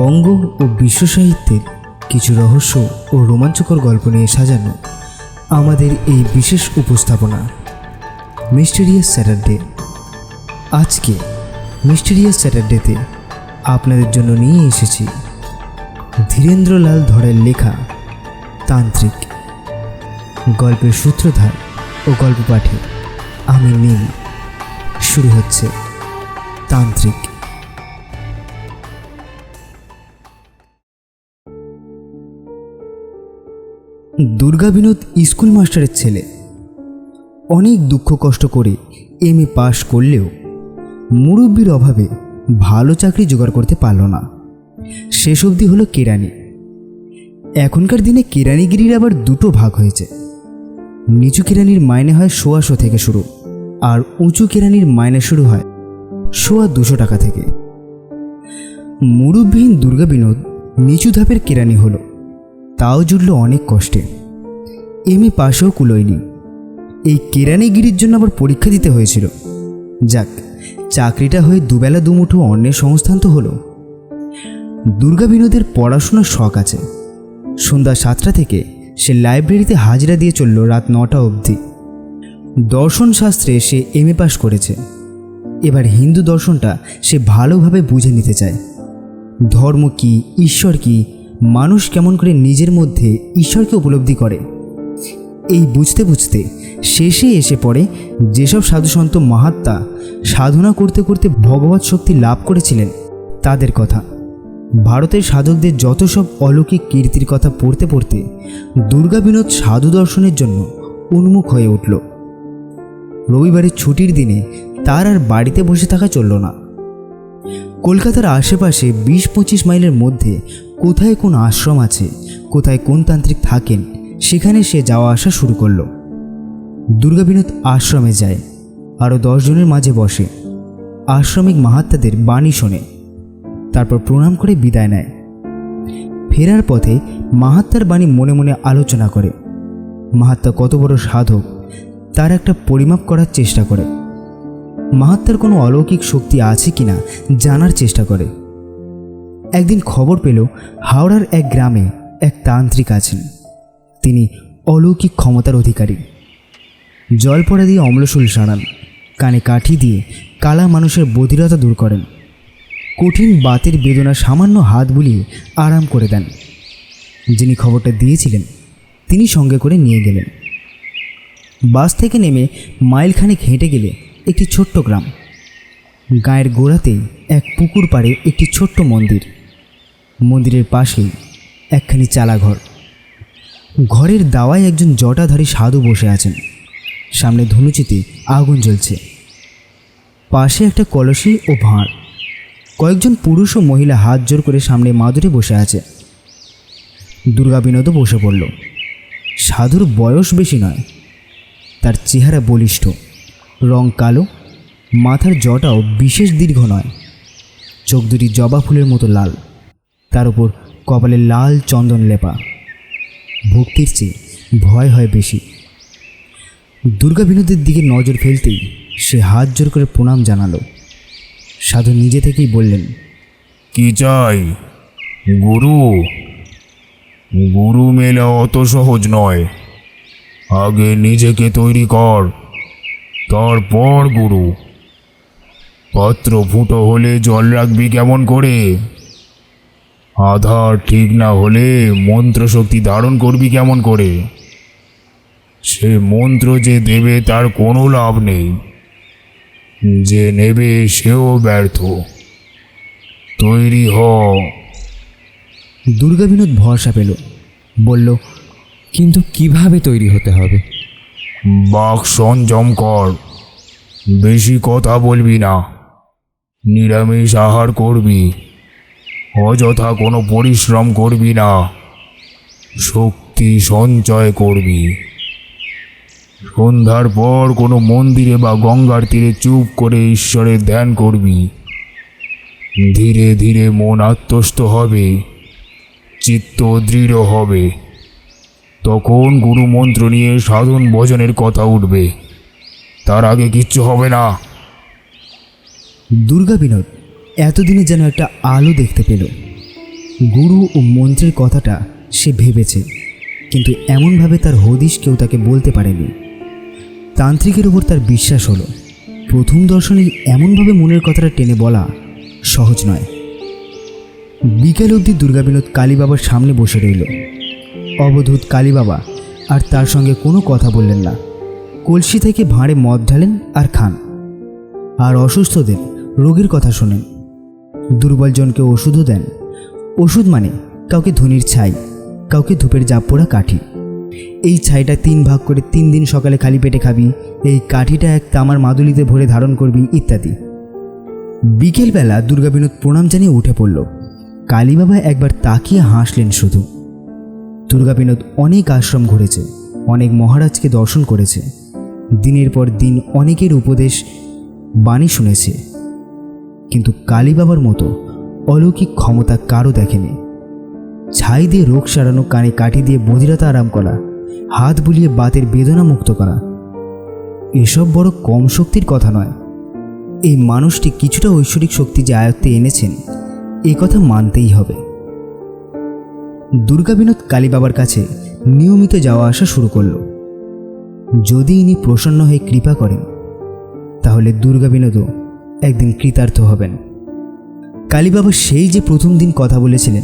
বঙ্গ ও বিশ্ব সাহিত্যের কিছু রহস্য ও রোমাঞ্চকর গল্প নিয়ে সাজানো আমাদের এই বিশেষ উপস্থাপনা, মিস্টেরিয়াস স্যাটারডে। আজকে মিস্টেরিয়াস স্যাটারডেতে আপনাদের জন্য নিয়ে এসেছি ধীরেন্দ্রলাল ধরের লেখা তান্ত্রিক। গল্পের সূত্রধার ও গল্প পাঠে আমি নীল শুরু হচ্ছে তান্ত্রিক। দুর্গা বিনোদ স্কুল মাস্টারের ছেলে। অনেক দুঃখ কষ্ট করে এম এ পাশ করলেও মুরব্বীর অভাবে ভালো চাকরি জোগাড় করতে পারল না। শেষ অবধি হলো কেরানি। এখনকার দিনে কেরানিগিরির আবার দুটো ভাগ হয়েছে। নিচু কেরানির মাইনে হয় সোয়াশো থেকে শুরু, আর উঁচু কেরানির মাইনে শুরু হয় সোয়া দুশো টাকা থেকে। মুরব্বিহীন দুর্গা বিনোদ নিচু ধাপের কেরানি হলো। তাও জুটল অনেক কষ্টে। এম পাশেও কুলোয়নি। এই কেরানিগিরির জন্য আবার পরীক্ষা দিতে হয়েছিল। যাক, চাকরিটা হয়ে দুবেলা দুমুঠো অন্যের সংস্থান তো হলো। দুর্গা বিনোদের পড়াশোনার শখ আছে। সন্ধ্যা সাতটা থেকে সে লাইব্রেরিতে হাজিরা দিয়ে চলল রাত নটা অবধি। দর্শন শাস্ত্রে সে এম এ পাশ করেছে। এবার হিন্দু দর্শনটা সে ভালোভাবে বুঝে নিতে চায়। ধর্ম কি, ঈশ্বর কি মানুষ কেমন করে নিজের মধ্যে ঈশ্বরকে উপলব্ধি করে? এই বুঝতে বুঝতে শেষে এসে পড়ে যেসব সাধুসন্ত মাহাত্মা সাধনা করতে করতে ভগবত শক্তি লাভ করেছিলেন তাদের কথা। ভারতের সাধকদের যত সব অলৌকিক কীর্তির কথা পড়তে পড়তে দুর্গা বিনোদ সাধু দর্শনের জন্য উন্মুখ হয়ে উঠল। রবিবারের ছুটির দিনে তার আর বাড়িতে বসে থাকা চলল না। কলকাতার আশেপাশে বিশ পঁচিশ মাইলের মধ্যে কোথায় কোন আশ্রম আছে, কোথায় কোন তান্ত্রিক থাকেন, সেখানে সে যাওয়া আসা শুরু করল। দুর্গা বিনোদ আশ্রমে যায়, আরও দশজনের মাঝে বসে। আশ্রমিক মাহাত্মাদের বাণী শোনে, তারপর প্রণাম করে বিদায় নেয়। ফেরার পথে মাহাত্মার বাণী মনে মনে আলোচনা করে। মাহাত্মা কত বড় সাধক, তার একটা পরিমাপ করার চেষ্টা করে। মাহাত্মার কোনো অলৌকিক শক্তি আছে কিনা জানার চেষ্টা করে। একদিন খবর পেল হাওড়ার এক গ্রামে এক তান্ত্রিক আছেন। তিনি অলৌকিক ক্ষমতার অধিকারী। জল পড়া দিয়ে অম্লশুল সারান কানে কাঠি দিয়ে কালা মানুষের বধিরতা দূর করেন। কঠিন বাতের বেদনা সামান্য হাত বুলিয়ে আরাম করে দেন। যিনি খবরটা দিয়েছিলেন, তিনি সঙ্গে করে নিয়ে গেলেন। বাস থেকে নেমে মাইলখানেক হেঁটে গেলে একটি ছোট্ট গ্রাম। গায়ের গোড়াতেই এক পুকুর পাড়ে একটি ছোট্ট মন্দির। মন্দিরের পাশেই একখানি চালাঘর। ঘরের দাওয়ায় একজন জটাধারী সাধু বসে আছেন। সামনে ধনুচিতে আগুন জ্বলছে। পাশে একটা কলসি ও ভাঁড়। কয়েকজন পুরুষ ও মহিলা হাত জোর করে সামনে মাদুরে বসে আছে। দুর্গা বিনোদও বসে পড়ল। সাধুর বয়স বেশি নয়। তার চেহারা বলিষ্ঠ। রং কালো। মাথার জটাও বিশেষ দীর্ঘ নয়। চোখ দুটি জবা ফুলের মতো লাল। তার উপর কপালে লাল চন্দন লেপা। ভক্তির চেয়ে ভয় হয় বেশি। দুর্গা বিনোদের দিকে নজর ফেলতেই সে হাত জোর করে প্রণাম জানালো। সাধু নিজে থেকেই বললেন, কি চাই? গুরু? গুরু মেলা অত সহজ নয়। আগে নিজেকে তৈরি কর, তারপর গুরু। পাত্র ফুটো হলে জল রাখবি কেমন করে? আধার ঠিক না হলে মন্ত্র শক্তি ধারণ করবি কেমন করে? সে মন্ত্র যে দেবে তার কোনো লাভ নেই। যে নেবে সেও ব্যর্থ। তৈরি হ। দুর্গা বিনোদ ভরসা পেল। বলল কিন্তু কীভাবে তৈরি হতে হবে? বাক সংযম কর। বেশি কথা বলবি না। নিরামিষ আহার করবি। অযথা কোনো পরিশ্রম করবি না। শক্তি সঞ্চয় করবি। সন্ধ্যার পর কোনো মন্দিরে বা গঙ্গার তীরে চুপ করে ঈশ্বরের ধ্যান করবি। ধীরে ধীরে মন আত্মস্থ হবে, চিত্ত দৃঢ় হবে। তখন গুরু মন্ত্র নিয়ে সাধন ভজনের কথা উঠবে। তার আগে কিচ্ছু হবে না। দুর্গা বিনোদ এতদিনে যেন একটা আলো দেখতে পেল। গুরু ও মন্ত্রের কথাটা সে ভেবেছে, কিন্তু এমনভাবে তার হদিশ কেউ তাকে বলতে পারেনি। তান্ত্রিকের ওপর তার বিশ্বাস হলো, প্রথম দর্শনেই এমনভাবে মনের কথাটা টেনে বলা সহজ নয়। বিকেল অবধি দুর্গাবিনোদ কালীবাবার সামনে বসে রইল। অবধূত কালীবাবা আর তার সঙ্গে কোনো কথা বললেন না। কলসি থেকে ভাঁড়ে মদ ঢালেন আর খান। আর অসুস্থদের রোগীর কথা শোনেন। দুর্বলজনকে ওষুধও দেন। ওষুধ মানে কাউকে ধনির ছাই, কাউকে ধূপের জাপ পোড়া কাঠি। এই ছাইটা তিন ভাগ করে তিন দিন সকালে খালি পেটে খাবি, এই কাঠিটা এক তামার মাদুলিতে ভরে ধারণ করবি, ইত্যাদি। বিকেলবেলা দুর্গাবিনোদ প্রণাম জানিয়ে উঠে পড়ল। কালীবাবা একবার তাকিয়ে হাসলেন শুধু। দুর্গাবিনোদ অনেক আশ্রম ঘুরেছে, অনেক মহারাজকে দর্শন করেছে। দিনের পর দিন অনেকের উপদেশ বাণী শুনেছে। কিন্তু কালীবাবার মতো অলৌকিক ক্ষমতা কারও দেখেনি। ছাই দিয়ে রোগ সারানো কানে কাঠি দিয়ে বধিরতা আরাম করা, হাত বুলিয়ে বাতের বেদনা মুক্ত করা, এসব বড় কম শক্তির কথা নয়। এই মানুষটি কিছুটা ঐশ্বরিক শক্তি যে আয়ত্তে এনেছেন, এ কথা মানতেই হবে। দুর্গাবিনোদ কালীবাবার কাছে নিয়মিত যাওয়া আসা শুরু করল। যদি ইনি প্রসন্ন হয়ে কৃপা করেন, তাহলে দুর্গাবিনোদও একদিন কৃতার্থ হবেন। কালীবাবা সেই যে প্রথম দিন কথা বলেছিলেন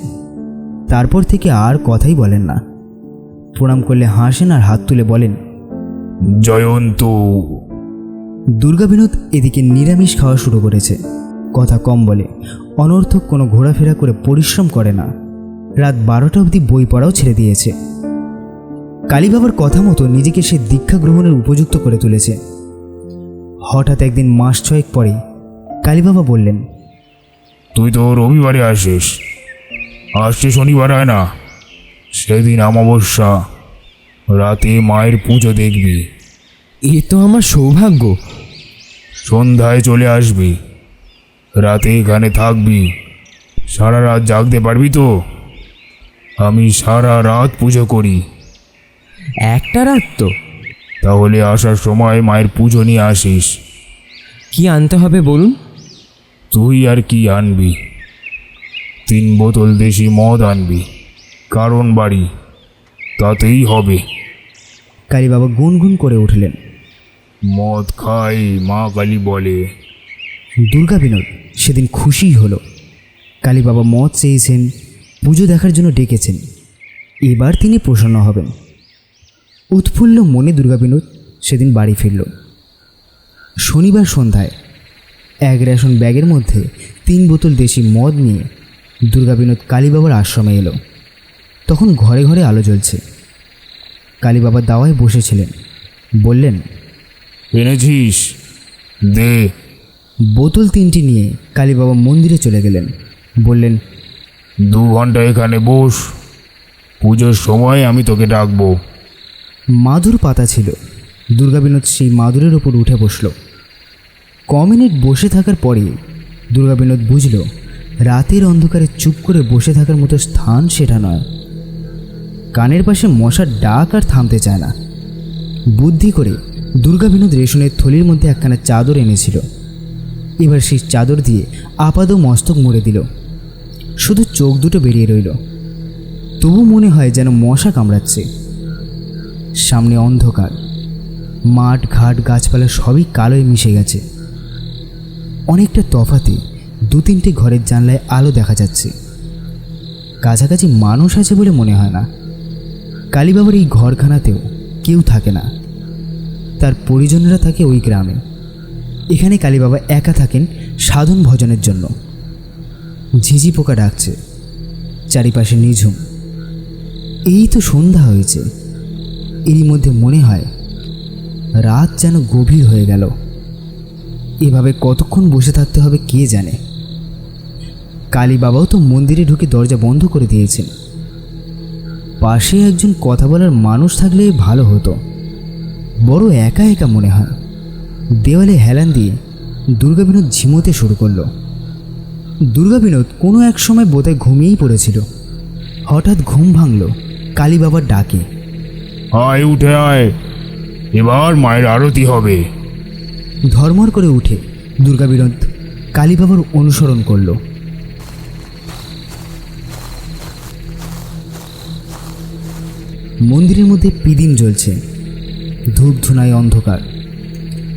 তারপর থেকে আর কথাই বলেন না। প্রণাম করলে হাসেন আর হাত তুলে বলেন জয়ন্ত। দুর্গাবিনোদ এদিকে নিরামিষ খাওয়া শুরু করেছে। কথা কম বলে অনর্থক কোনো ঘোরাফেরা করে পরিশ্রম করে না। রাত বারোটা অবধি বই পড়াও ছেড়ে দিয়েছে। কালীবাবার কথা মতো নিজেকে সে দীক্ষা গ্রহণের উপযুক্ত করে তুলেছে। হঠাৎ একদিন মাস ছয়েক পরে কালীবাবা বললেন তুই তো রবিবারে আসিস। আসছে শনিবার হয় না। সেদিন অমাবস্যা রাতে মায়ের পুজো দেখবি। এ তো আমার সৌভাগ্য। সন্ধ্যায় চলে আসবি। রাতে এখানে থাকবি। সারা রাত জাগতে পারবি তো? আমি সারা রাত পুজো করি। একটা রাত তো? তাহলে আসার সময় মায়ের পুজো নিয়ে আসিস। কি আনতে হবে বলুন? তুই আর কি আনবি? তিন বোতল দেশি মদ আনবি। কারণ বাড়ি তাতেই হবে। কালী বাবা গুনগুন করে উঠলেন। মদ খাই মা কালী বলে। দুর্গা বিনোদ সেদিন খুশি হলো। কালী বাবা মদ চেয়েছেন পুজো দেখার জন্য ডেকেছেন। এবার তিনি প্রসন্ন হবেন। উৎফুল্ল মনে দুর্গা বিনোদ সেদিন বাড়ি ফিরল। শনিবার সন্ধ্যায় এক রেশন ব্যাগের মধ্যে তিন বোতল দেশি মদ নিয়ে দুর্গা বিনোদ কালীবাবার আশ্রমে এলো। তখন ঘরে ঘরে আলো জ্বলছে। কালীবাবা দাওয়ায় বসেছিলেন। বললেন এনেছিস? দে। বোতল তিনটি নিয়ে কালীবাবা মন্দিরে চলে গেলেন। বললেন দু ঘণ্টা এখানে বস। পুজোর সময় আমি তোকে ডাকবো। মাদুর পাতা ছিল। দুর্গাবিনোদ সেই মাদুরের ওপর উঠে বসল। ক মিনিট বসে থাকার পরে দুর্গাবিনোদ বুঝল, রাতের অন্ধকারে চুপ করে বসে থাকার মতো স্থান সেটা নয়। কানের পাশে মশার ডাক আর থামতে চায় না। বুদ্ধি করে দুর্গাবিনোদ রেশনের থলির মধ্যে একখানা চাদর এনেছিল। এবার সেই চাদর দিয়ে আপাদ মস্তক মুড়ে দিল। শুধু চোখ দুটো বেরিয়ে রইল। তবু মনে হয় যেন মশা কামড়াচ্ছে। সামনে অন্ধকার। মাঠ, ঘাট, গাছপালা সবই কালোয় মিশে গেছে। অনেকটা তফাতে দু তিনটে ঘরের জানলায় আলো দেখা যাচ্ছে। কাছাকাছি মানুষ আছে বলে মনে হয় না। কালীবাবার এই ঘরখানাতেও কেউ থাকে না। তার পরিজনরা থাকে ওই গ্রামে। এখানে কালীবাবা একা থাকেন সাধন ভজনের জন্য। ঝিঝি পোকা ডাকছে। চারিপাশে নিঝুম। এই তো সন্ধ্যা হয়েছে। এরই মধ্যে মনে হয় রাত যেন গভীর হয়ে গেল। এভাবে কতক্ষণ বসে থাকতে হবে কে জানে? কালী বাবাও তো মন্দিরে ঢুকে দরজা বন্ধ করে দিয়েছেন। পাশে একজন কথা বলার মানুষ থাকলে ভালো হতো। বড় একা একা মনে হয়। দেওয়ালে হেলান দিয়ে দুর্গা বিনোদ ঝিমোতে শুরু করল। দুর্গা বিনোদ কোনো এক সময় বোধহয় ঘুমিয়েই পড়েছিল। হঠাৎ ঘুম ভাঙল কালী বাবার ডাকে। আয়, উঠে আয়। এবার মায়ের আরতি হবে। ধর্মর করে উঠে দুর্গাবিরোধ কালীবাবার অনুসরণ করল। মন্দিরের মধ্যে পিদিম জ্বলছে। ধূপ ধুনায় অন্ধকার।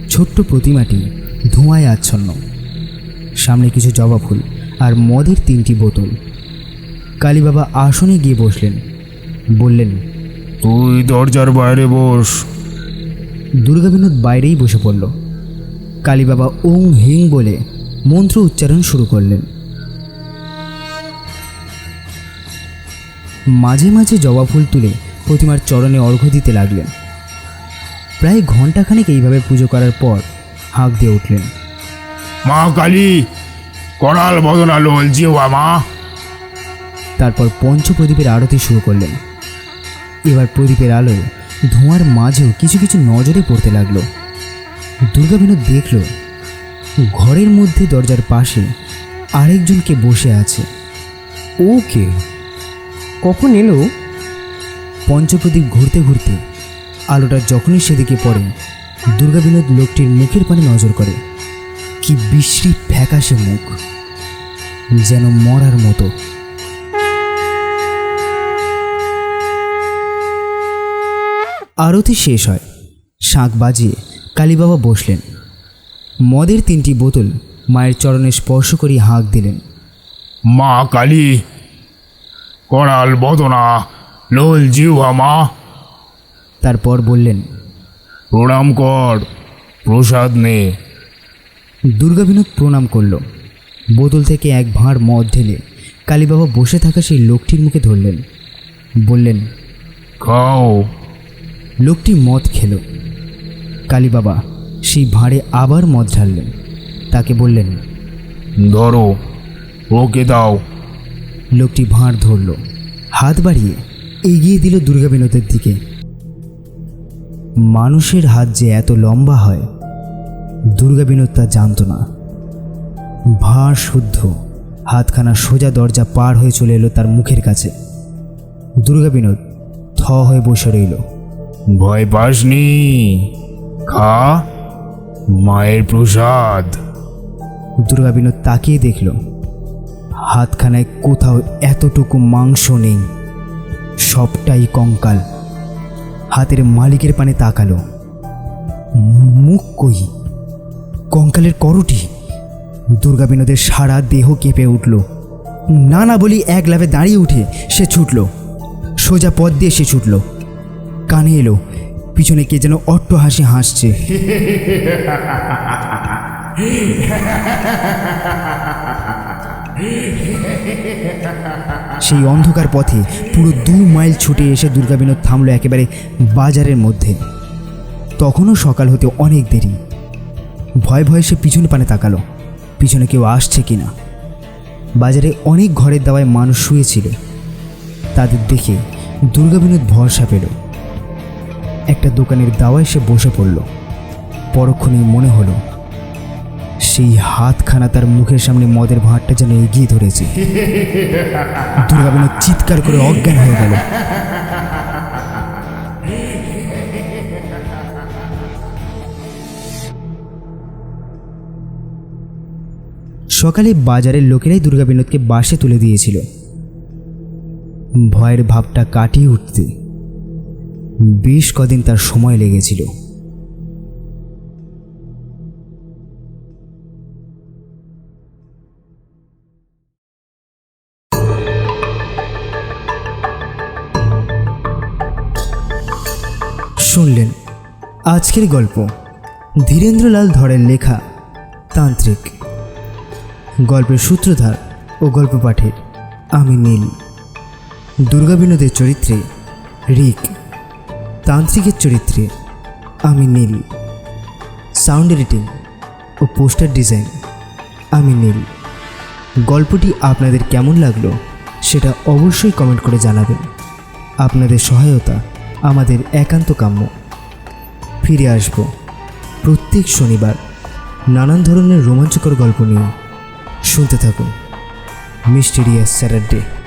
ছোট্ট প্রতিমাটি ধোঁয়ায় আচ্ছন্ন। সামনে কিছু জবা ফুল আর মদের তিনটি বোতল। কালীবাবা আসনে গিয়ে বসলেন। বললেন তুই দরজার বাইরে বস। দুর্গাবিনোদ বাইরেই বসে পড়ল। কালীবাবা ওং হিং বলে মন্ত্র উচ্চারণ শুরু করলেন। মাঝে মাঝে জবা ফুল তুলে প্রতিমার চরণে অর্ঘ্য দিতে লাগলেন। প্রায় ঘন্টাখানেক এইভাবে পুজো করার পর হাঁক দিয়ে উঠলেন। মা কালী করাল বদনা লোল জিওয়া মা। তারপর পঞ্চপ্রদীপের আরতি শুরু করলেন। এবার প্রদীপের আলোয় ধোঁয়ার মাঝেও কিছু কিছু নজরে পড়তে লাগল। দুর্গা বিনোদ দেখল, ঘরের মধ্যে দরজার পাশে আরেকজনকে বসে আছে। ও কে? কখন এলো? পঞ্চপ্রদীপ ঘুরতে ঘুরতে আলোটা যখনই সেদিকে পড়ে দুর্গা বিনোদ লোকটির মুখের পানে নজর করে। কি বিশ্রী ফ্যাকাশে মুখ, যেন মরার মতো। আরতি শেষ হয়, শাঁখ বাজিয়ে কালীবাবা বসলেন। মদের তিনটি বোতল মায়ের চরণে স্পর্শ করিয়ে হাঁক দিলেন। মা কালী করাল বদনা লোল জিওয়া মা। তারপর বললেন প্রণাম কর প্রসাদ নে। দুর্গা বিনোদ প্রণাম করল। বোতল থেকে এক ভাঁড় মদ ঢেলে কালীবাবা বসে থাকা সেই লোকটির মুখে ধরলেন। বললেন খাও। লোকটি মদ খেল। কালীবাবা সেই ভাঁড়ে আবার মদ ঢাললেন তাকে বললেন ধরো ওকে দাও। লোকটি ভাঁড় ধরল হাত বাড়িয়ে এগিয়ে দিল দুর্গা বিনোদের দিকে। মানুষের হাত যে এত লম্বা হয় দুর্গা বিনোদ তা জানত না। ভাঁড় শুদ্ধ হাতখানা সোজা দরজা পার হয়ে চলে এলো তার মুখের কাছে। দুর্গা বিনোদ থ হয়ে বসে রইল। ভয় পাসনি খা, মায়ের প্রসাদ। দুর্গা বিনোদ তাকিয়ে দেখল, হাতখানায় কোথাও এতটুকু মাংস নেই, সবটাই কঙ্কাল। হাতের মালিকের পানে তাকালো, মুখ কই? কঙ্কালের করটি? দুর্গা বিনোদের সারা দেহ কেঁপে উঠল। না না বলি এক লাভে দাঁড়িয়ে উঠে সে ছুটল, সোজা পথ দিয়ে সে ছুটল। কানে এলো পিছনে কে যেন অট্ট হাসি হাসছে। সেই অন্ধকার পথে পুরো দু মাইল ছুটে এসে দুর্গা বিনোদ থামলো একেবারে বাজারের মধ্যে। তখনও সকাল হতে অনেক দেরি। ভয় ভয়ে সে পিছনে পানে তাকালো। পিছনে কেউ আসছে কি না বাজারে অনেক ঘরের দাওয়ায় মানুষ শুয়েছিল। তাদের দেখে দুর্গা বিনোদ ভরসা পেল। একটা দোকানের দাওয়ায় সে বসে পড়ল। পরক্ষণেই মনে হলো, সেই হাতখানা তার মুখের সামনে মদের ভাঁড়টা যেন এগিয়ে ধরেছে। দুর্গা বিনোদ চিৎকার করে অজ্ঞান হয়ে গেল। সকালে বাজারের লোকেরাই দুর্গা বিনোদকে বাসে তুলে দিয়েছিল। ভয়ের ভাবটা কাটিয়ে উঠতে বেশ কদিন তার সময় লেগেছিল। শুনলেন আজকের গল্প, ধীরেন্দ্রলাল ধরের লেখা তান্ত্রিক। গল্পের সূত্রধার ও গল্প পাঠের আমি নীল। দুর্গা বিনোদের চরিত্রে রিক। তান্ত্রিকের চরিত্রে আমি নীল। সাউন্ড এডিটিং ও পোস্টার ডিজাইন আমি নীল। গল্পটি আপনাদের কেমন লাগল সেটা অবশ্যই কমেন্ট করে জানাবেন। আপনাদের সহায়তা আমাদের একান্ত কাম্য। ফিরে আসব প্রত্যেক শনিবার নানান ধরনের রোমাঞ্চকর গল্প নিয়ে। শুনতে থাকুন। Mysterious Saturday.